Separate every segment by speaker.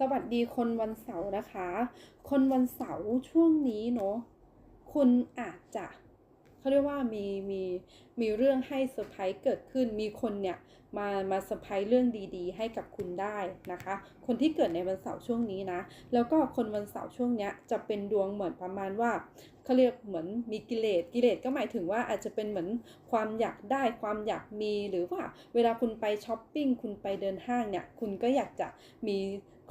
Speaker 1: สวัสดีคนวันเสาร์นะคะ คนวันเสาร์ช่วงนี้เนาะคุณอาจจะเขาเรียกว่ามีมีมีเรื่องให้เซอร์ไพรส์เกิดขึ้น มีคนเนี่ยมามาเซอร์ไพรส์เรื่องดีๆ ให้กับคุณได้นะคะ คนที่เกิดในวันเสาร์ช่วงนี้นะ แล้วก็คนวันเสาร์ช่วงเนี้ยจะเป็นดวงเหมือนประมาณว่าเขาเรียกเหมือนมีกิเลส กิเลสก็หมายถึงว่าอาจจะเป็นเหมือนความอยากได้ ความอยากมี หรือว่าเวลาคุณไปช้อปปิ้ง คุณไปเดินห้างเนี่ย คุณก็อยากจะมี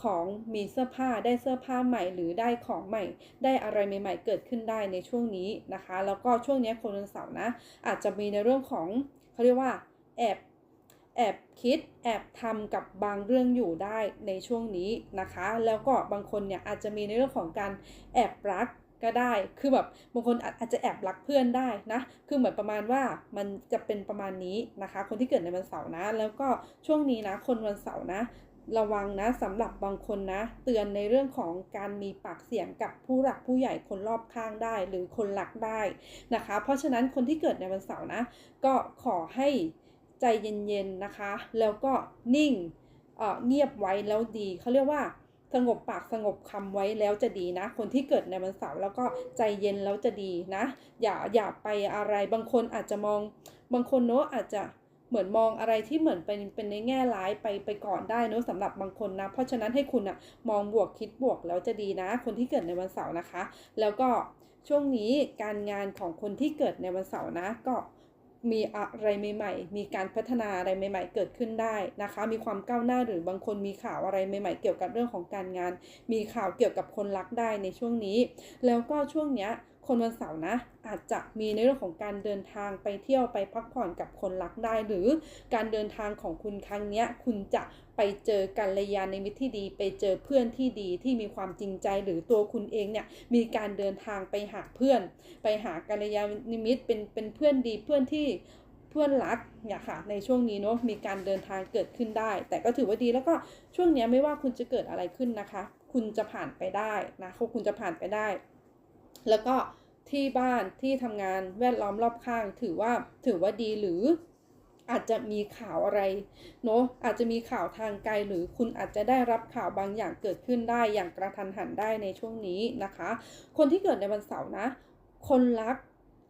Speaker 1: ของมีเสื้อผ้าได้เสื้อผ้าใหม่ หรือได้ของใหม่ ได้อะไรใหม่ ๆ เกิดขึ้นได้ในช่วงนี้นะคะ แล้วก็ช่วงนี้คนวันเสาร์นะ อาจจะมีในเรื่องของเขาเรียกว่าแอบแอบคิดแอบทำกับบางเรื่องอยู่ได้ในช่วงนี้นะคะ แล้วก็บางคนเนี่ยอาจจะมีในเรื่องของการแอบรักก็ได้ คือแบบบางคนอาจจะแอบรักเพื่อนได้นะ คือเหมือนประมาณว่ามันจะเป็นประมาณนี้นะคะ คนที่เกิดในวันเสาร์นะ แล้วก็ช่วงนี้นะ คนวันเสาร์นะ ระวังนะสำหรับบางคนนะ เตือนในเรื่องของการมีปากเสียงกับผู้หลักผู้ใหญ่คนรอบข้างได้ หรือคนรักได้นะคะ เพราะฉะนั้นคนที่เกิดในวันเสาร์นะ ก็ขอให้ใจเย็นๆนะคะ แล้วก็นิ่งเออเงียบไว้แล้วดีเขาเรียกว่าสงบปากสงบคำไว้แล้วจะดีนะ คนที่เกิดในวันเสาร์แล้วก็ใจเย็นแล้วจะดีนะ อย่าอย่าไปอะไรบางคนอาจจะมองบางคนเนอะอาจจะ เหมือนมองอะไรที่เหมือนเป็นเป็นในแง่ร้ายไปไปก่อนได้เนอะสำหรับบางคนนะ เพราะฉะนั้นให้คุณอะมองบวกคิดบวกแล้วจะดีนะ คนที่เกิดในวันเสาร์นะคะ แล้วก็ช่วงนี้การงานของคนที่เกิดในวันเสาร์นะก็มีอะไรใหม่ๆ มีการพัฒนาอะไรใหม่ ๆ เกิดขึ้นได้นะคะ มีความก้าวหน้าหรือบางคนมีข่าวอะไรใหม่ ๆ เกี่ยวกับเรื่องของการงาน มีข่าวเกี่ยวกับคนรักได้ในช่วงนี้ แล้วก็ช่วงเนี้ย คนวันเสาร์นะ อาจจะมีในเรื่องของการเดินทางไปเที่ยวไปพักผ่อนกับคนรักได้ หรือการเดินทางของคุณครั้งนี้คุณจะไปเจอกัลยาณมิตรที่ดี ไปเจอเพื่อนที่ดีที่มีความจริงใจหรือตัวคุณเองเนี่ยมีการเดินทางไปหาเพื่อน ไปหากัลยาณมิตรเป็นเป็นเพื่อนดีเพื่อนที่เพื่อนรักเนี่ยค่ะในช่วงนี้เนาะมีการเดินทางเกิดขึ้นได้ แต่ก็ถือว่าดีแล้วก็ช่วงนี้ไม่ว่าคุณจะเกิดอะไรขึ้นนะคะ คุณจะผ่านไปได้นะคุณจะผ่านไปได้ แล้วก็ ที่บ้านที่ทำงานแวดล้อมรอบข้าง ถือว่าถือว่าดีหรืออาจจะมีข่าวอะไรเนาะอาจจะมีข่าวทางไกลหรือคุณอาจจะได้รับข่าวบางอย่างเกิดขึ้นได้อย่างกระทันหันได้ในช่วงนี้นะคะ คนที่เกิดในวันเสาร์นะ คนรัก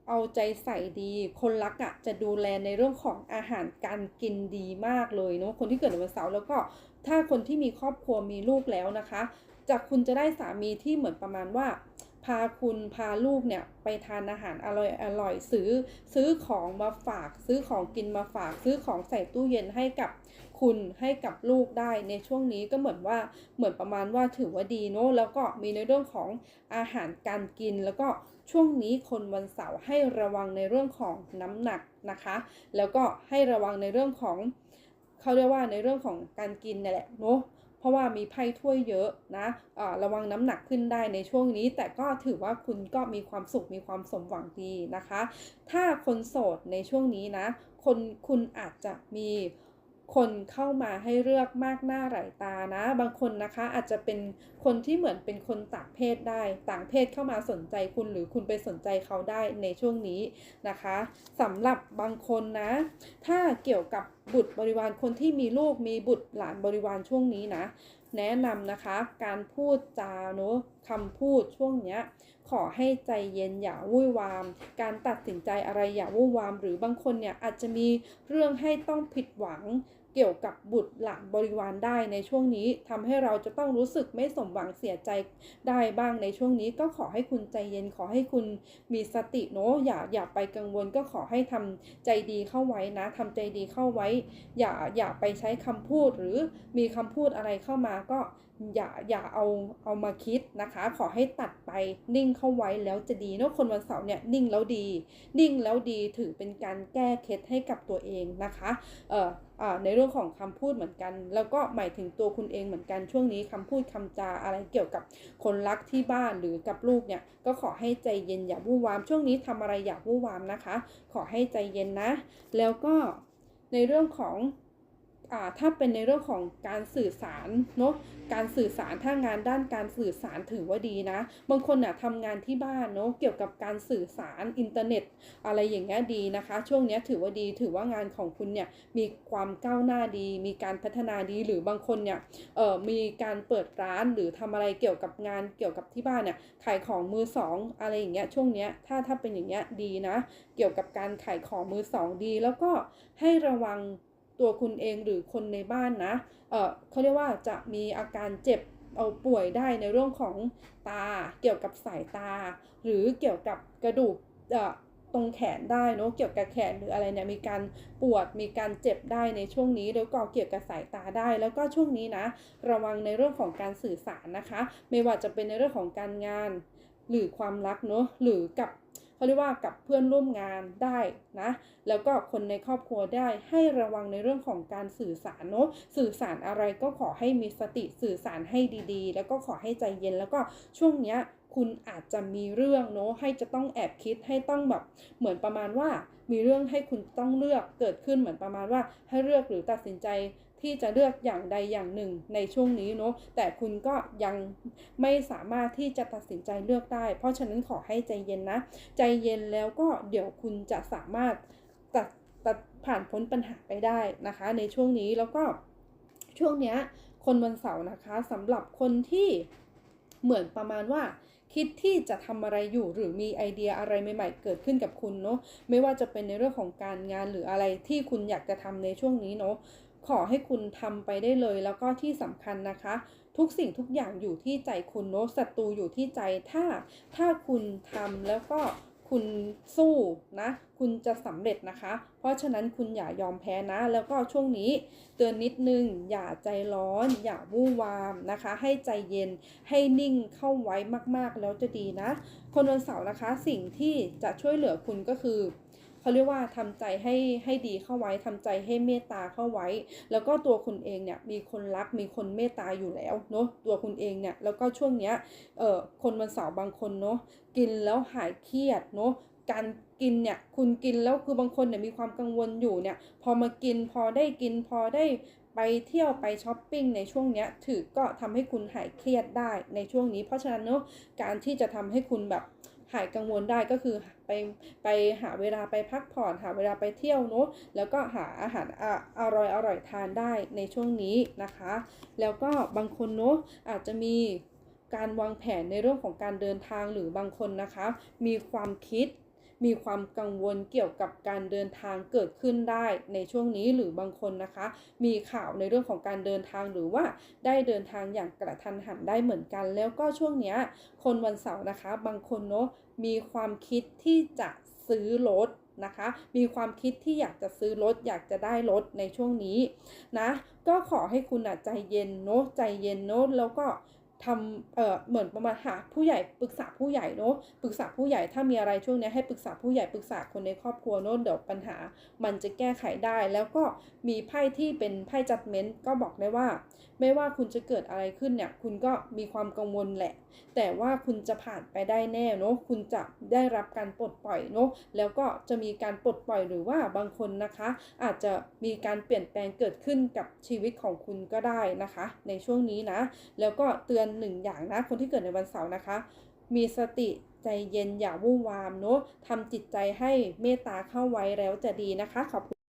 Speaker 1: เอาใจใส่ดี คนรักอะ่ะจะดูแลในเรื่องของอาหารการกินดีมากเลยเนาะคนที่เกิดในวันเสาร์แล้วก็ถ้าคนที่มีครอบครัวมีลูกแล้วนะคะจากคุณจะได้สามีที่เหมือนประมาณว่า พาคุณพาลูกเนี่ยไปทานอาหารอร่อยอร่อยซื้อซื้อของมาฝาก ซื้อของกินมาฝาก ซื้อของใส่ตู้เย็นให้กับคุณให้กับลูกได้ในช่วงนี้ก็เหมือนว่าเหมือนประมาณว่าถือว่าดีเนาะแล้วก็มีในเรื่องของอาหารการกิน แล้วก็ช่วงนี้คนวันเสาร์ให้ระวังในเรื่องของน้ำหนักนะคะ แล้วก็ให้ระวังในเรื่องของเขาเรียกว่าในเรื่องของการกินนี่แหละเนาะ ราะว่ามีไพ่ถ้วยเยอะนะะระวังน้ำหนักขึ้นได้ในช่วงนี้ แต่ก็ถือว่าคุณก็มีความสุขมีความสมหวังดีนะคะ ถ้าคนโสดในช่วงนี้นะ คนคุณอาจจะมี คนเข้ามาให้เลือกมากหน้าหลายตานะ บางคนนะคะอาจจะเป็นคนที่เหมือนเป็นคนต่างเพศได้ ต่างเพศเข้ามาสนใจคุณหรือคุณไปสนใจเขาได้ในช่วงนี้นะคะสำหรับบางคนนะ ถ้าเกี่ยวกับบุตรบริวารคนที่มีลูกมีบุตรหลานบริวารช่วงนี้นะ แนะนำนะคะ การพูดจาเนาะคำพูดช่วงเนี้ยขอให้ใจเย็นอย่าวุ่นวาม การตัดสินใจอะไรอย่าวุ่นวาม หรือบางคนเนี่ยอาจจะมีเรื่องให้ต้องผิดหวัง เกี่ยวกับบุตรหลานบริวารได้ในช่วงนี้ทำให้เราจะต้องรู้สึกไม่สมหวังเสียใจได้บ้างในช่วงนี้ ก็ขอให้คุณใจเย็นขอให้คุณมีสติเนาะอย่าอย่าไปกังวลก็ขอให้ทำใจดีเข้าไว้นะทำใจดีเข้าไว้ อย่าอย่าไปใช้คำพูดหรือมีคำพูดอะไรเข้ามาก็อย่าอย่าเอาเอามาคิดนะคะ ขอให้ตัดไปนิ่งเข้าไว้แล้วจะดีเนาะคนวันเสาร์เนี่ยนิ่งแล้วดี นิ่งแล้วดีถือเป็นการแก้เคล็ดให้กับตัวเองนะคะเอ่อในเรื่องของคำพูดเหมือนกัน แล้วก็หมายถึงตัวคุณเองเหมือนกันช่วงนี้คำพูดคำจาอะไรเกี่ยวกับคนรักที่บ้านหรือกับลูกเนี่ยก็ขอให้ใจเย็นอย่าวู่วาม ช่วงนี้ทำอะไรอย่าวู่วามนะคะ ขอให้ใจเย็นนะ แล้วก็ในเรื่องของถ้าเป็นในเรื่องของการสื่อสารเนาะ การสื่อสารถ้างานด้านการสื่อสารถือว่าดีนะ บางคนน่ะทำงานที่บ้านเนาะเกี่ยวกับการสื่อสารอินเทอร์เน็ต อะไรอย่างเงี้ยดีนะคะ ช่วงเนี้ยถือว่าดีถือว่างานของคุณเนี่ยมีความก้าวหน้าดี มีการพัฒนาดีหรือบางคนเนี่ยเอ่อมีการเปิดร้านหรือทำอะไรเกี่ยวกับงานเกี่ยวกับที่บ้านเนี่ยขายของมือสองอะไรอย่างเงี้ยช่วงเนี้ยถ้าถ้าเป็นอย่างเงี้ยดีนะ เกี่ยวกับการขายของมือสองดี แล้วก็ให้ระวัง ตัวคุณเองหรือคนในบ้านนะเออเขาเรียกว่าจะมีอาการเจ็บเอาป่วยได้ในเรื่องของตาเกี่ยวกับสายตา หรือเกี่ยวกับกระดูกตรงแขนได้เนอะเกี่ยวกับแขนหรืออะไรเนี่ยมีการปวดมีการเจ็บได้ในช่วงนี้แล้วก็เกี่ยวกับสายตาได้ แล้วก็ช่วงนี้นะระวังในเรื่องของการสื่อสารนะคะ ไม่ว่าจะเป็นในเรื่องของการงานหรือความรักเนอะหรือกับ เขาเรียกว่ากับเพื่อนร่วมงานได้นะแล้วก็คนในครอบครัวได้ให้ระวังในเรื่องของการสื่อสารเนอะสื่อสารอะไรก็ขอให้มีสติสื่อสารให้ดีๆ แล้วก็ขอให้ใจเย็นแล้วก็ช่วงเนี้ยคุณอาจจะมีเรื่องเนอะให้จะต้องแอบคิดให้ต้องแบบเหมือนประมาณว่า มีเรื่องให้คุณต้องเลือกเกิดขึ้นเหมือนประมาณว่าให้เลือกหรือตัดสินใจ ที่จะเลือกอย่างใดอย่างหนึ่งในช่วงนี้เนาะแต่คุณก็ยังไม่สามารถที่จะตัดสินใจเลือกได้ เพราะฉะนั้นขอให้ใจเย็นนะ ใจเย็นแล้วก็เดี๋ยวคุณจะสามารถตัดตัดผ่านพ้นปัญหาไปได้นะคะ ในช่วงนี้แล้วก็ช่วงเนี้ยคนวันเสาร์นะคะสำหรับคนที่เหมือนประมาณว่าคิดที่จะทำอะไรอยู่หรือมีไอเดียอะไรใหม่ๆเกิดขึ้นกับคุณเนาะไม่ว่าจะเป็นในเรื่องของการงานหรืออะไรที่คุณอยากจะทำในช่วงนี้เนาะ ขอให้คุณทำไปได้เลย แล้วก็ที่สำคัญนะคะ ทุกสิ่งทุกอย่างอยู่ที่ใจคุณเนาะศัตรูอยู่ที่ใจถ้า ถ้าคุณทำแล้วก็คุณสู้นะ คุณจะสำเร็จนะคะ เพราะฉะนั้นคุณอย่ายอมแพ้นะ แล้วก็ช่วงนี้เตือนนิดนึง อย่าใจร้อน อย่าวู่วามนะคะ ให้ใจเย็น ให้นิ่งเข้าไว้มากๆแล้วจะดีนะ คนวันเสาร์นะคะ สิ่งที่จะช่วยเหลือคุณก็คือ เขาเรียกว่าทำใจให้ให้ดีเข้าไว้ทำใจให้เมตตาเข้าไว้ แล้วก็ตัวคุณเองเนี่ยมีคนรักมีคนเมตตาอยู่แล้วเนาะตัวคุณเองเนี่ยแล้วก็ช่วงเนี้ยเอ่อคนวันเสาร์บางคนเนาะกินแล้วหายเครียดเนาะการกินเนี่ยคุณกินแล้วคือบางคนเนี่ยมีความกังวลอยู่เนี่ยพอมากินพอได้กินพอได้ไปเที่ยวไปช้อปปิ้งในช่วงเนี้ยถือก็ทำให้คุณหายเครียดได้ในช่วงนี้ เพราะฉะนั้นเนาะการที่จะทำให้คุณแบบ หายกังวลได้ก็คือไปไปหาเวลาไปพักผ่อน หาเวลาไปเที่ยวเนาะแล้วก็หาอาหารออร่อยอร่อยทานได้ในช่วงนี้นะคะ แล้วก็บางคนเนาะอาจจะมีการวางแผนในเรื่องของการเดินทางหรือบางคนนะคะ มีความคิด มีความกังวลเกี่ยวกับการเดินทางเกิดขึ้นได้ในช่วงนี้หรือบางคนนะคะ มีข่าวในเรื่องของการเดินทางหรือว่าได้เดินทางอย่างกระทันหันได้เหมือนกัน แล้วก็ช่วงเนี้ยคนวันเสาร์นะคะ บางคนเนาะมีความคิดที่จะซื้อรถนะคะ มีความคิดที่อยากจะซื้อรถ อยากจะได้รถในช่วงนี้นะ ก็ขอให้คุณอะใจเย็นเนาะใจเย็นเนาะแล้วก็ ทำเอ่อเหมือนประมาณหาผู้ใหญ่ปรึกษาผู้ใหญ่เนาะปรึกษาผู้ใหญ่ถ้ามีอะไรช่วงนี้ให้ปรึกษาผู้ใหญ่ปรึกษาคนในครอบครัวเนาะเดี๋ยวปัญหามันจะแก้ไขได้ แล้วก็มีไพ่ที่เป็นไพ่จัดเม้นก็บอกได้ว่า ไม่ว่าคุณจะเกิดอะไรขึ้นเนี่ยคุณก็มีความกังวลแหละ แต่ว่าคุณจะผ่านไปได้แน่เนาะคุณจะได้รับการปลดปล่อยเนาะแล้วก็จะมีการปลดปล่อยหรือว่าบางคนนะคะ อาจจะมีการเปลี่ยนแปลงเกิดขึ้นกับชีวิตของคุณก็ได้นะคะ ในช่วงนี้นะ แล้วก็เตือนอนหนึ่งอย่างนะคนที่เกิดในวันเสาร์นะคะ มีสติใจเย็นอย่าวุ่นวามเนาะทำจิตใจให้เมตตาเข้าไว้แล้วจะดีนะคะขอบคุณ